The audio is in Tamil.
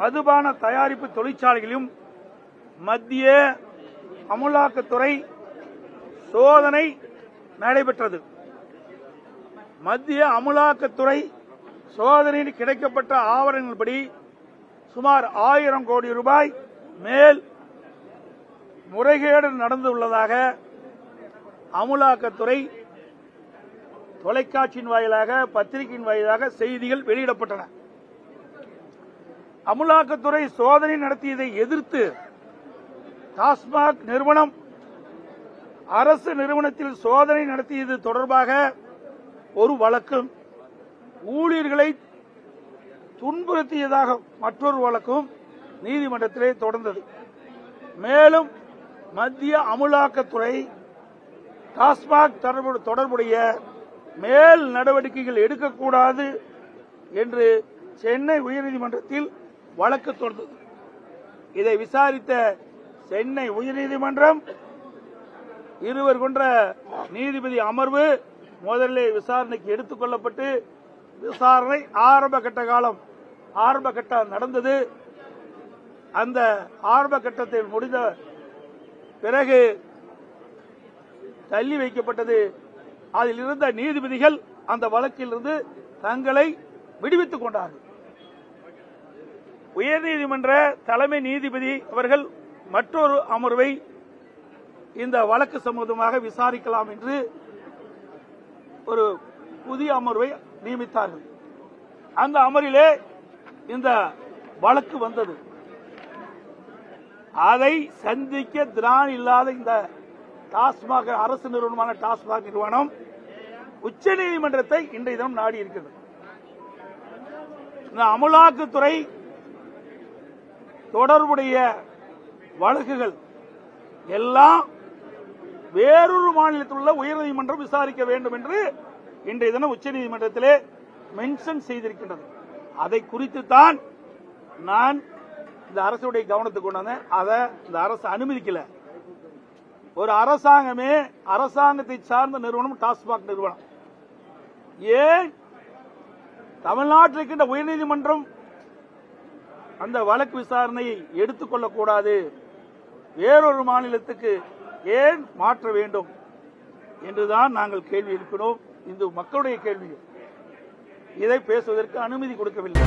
மதுபான தயாரிப்பு தொழிற்சாலைகளிலும் மத்திய அமுலாக்கத்துறை சோதனை நடைபெற்றது. மத்திய அமுலாக்கத்துறை சோதனையில் கிடைக்கப்பட்ட ஆவணங்கள்படி சுமார் ஆயிரம் கோடி ரூபாய் மேல் முறைகேடு நடந்துள்ளதாக அமுலாக்கத்துறை தொலைக்காட்சியின் வாயிலாக பத்திரிகையின் வாயிலாக செய்திகள் வெளியிடப்பட்டன. அமலாக்கத்துறை சோதனை நடத்தியதை எதிர்த்து டாஸ்மாக் நிறுவனம் அரசு நிறுவனத்தில் சோதனை நடத்தியது தொடர்பாக ஒரு வழக்கும் ஊழியர்களை துன்புறுத்தியதாக மற்றொரு வழக்கும் நீதிமன்றத்திலே தொடர்ந்தது. மேலும் மத்திய அமலாக்கத்துறை டாஸ்மாக் தொடர்பு- தொடர்புடைய மேல் நடவடிக்கைகள் எடுக்கக்கூடாது என்று சென்னை உயர்நீதிமன்றத்தில் வழக்கு தொடர்ந்தது இதை விசாரித்த சென்னை உயர்நீதிமன்றம் இருவர் கொண்ட நீதிபதி அமர்வு முதலில் விசாரணைக்கு எடுத்துக் கொள்ளப்பட்டு விசாரணை ஆரம்ப கட்ட காலம் ஆரம்ப கட்டம் நடந்தது. அந்த ஆரம்ப கட்டத்தில் முடிந்த பிறகு தள்ளி வைக்கப்பட்டது. அதில் இருந்த நீதிபதிகள் அந்த வழக்கிலிருந்து தங்களை விடுவித்துக் கொண்டார்கள். உயர்நீதிமன்ற தலைமை நீதிபதி அவர்கள் மற்றொரு அமர்வை இந்த வழக்கு சம்பந்தமாக விசாரிக்கலாம் என்று ஒரு புதிய அமர்வை நியமித்தார்கள். அந்த அமரிலே இந்த வழக்கு வந்தது. அதை சந்திக்க திரான் இல்லாத இந்த டாஸ்மாக அரசு நிறுவனமான டாஸ்மாக் நிறுவனம் உச்ச நீதிமன்றத்தை இன்றைய தினம் நாடி இருக்கிறது இந்த அமலாக்கத்துறை தொடர்புடைய வழக்குகள் எல்லாம் வேறொரு மாநிலத்தில் உள்ள உயர்நீதிமன்றம் விசாரிக்க வேண்டும் என்று இன்றைய தினம் உச்சநீதிமன்றத்திலே மென்ஷன் செய்திருக்கின்றது. அதை குறித்து தான் நான் இந்த அரசுடைய கவனத்துக்கு கொண்டு அதை இந்த அரசு அனுமதிக்கல. ஒரு அரசாங்கமே அரசாங்கத்தை சார்ந்த நிறுவனம் டாஸ்மாக் நிறுவனம். ஏன்? தமிழ்நாட்டில் இருக்கின்ற உயர்நீதிமன்றம் அந்த வழக்கு விசாரணையை எடுத்துக்கொள்ளக்கூடாது. வேறொரு மாநிலத்துக்கு ஏன் மாற்ற வேண்டும் என்றுதான் நாங்கள் கேள்வி எழுப்பினோம். இந்த மக்களுடைய கேள்வி. இதை பேசுவதற்கு அனுமதி கொடுக்கவில்லை.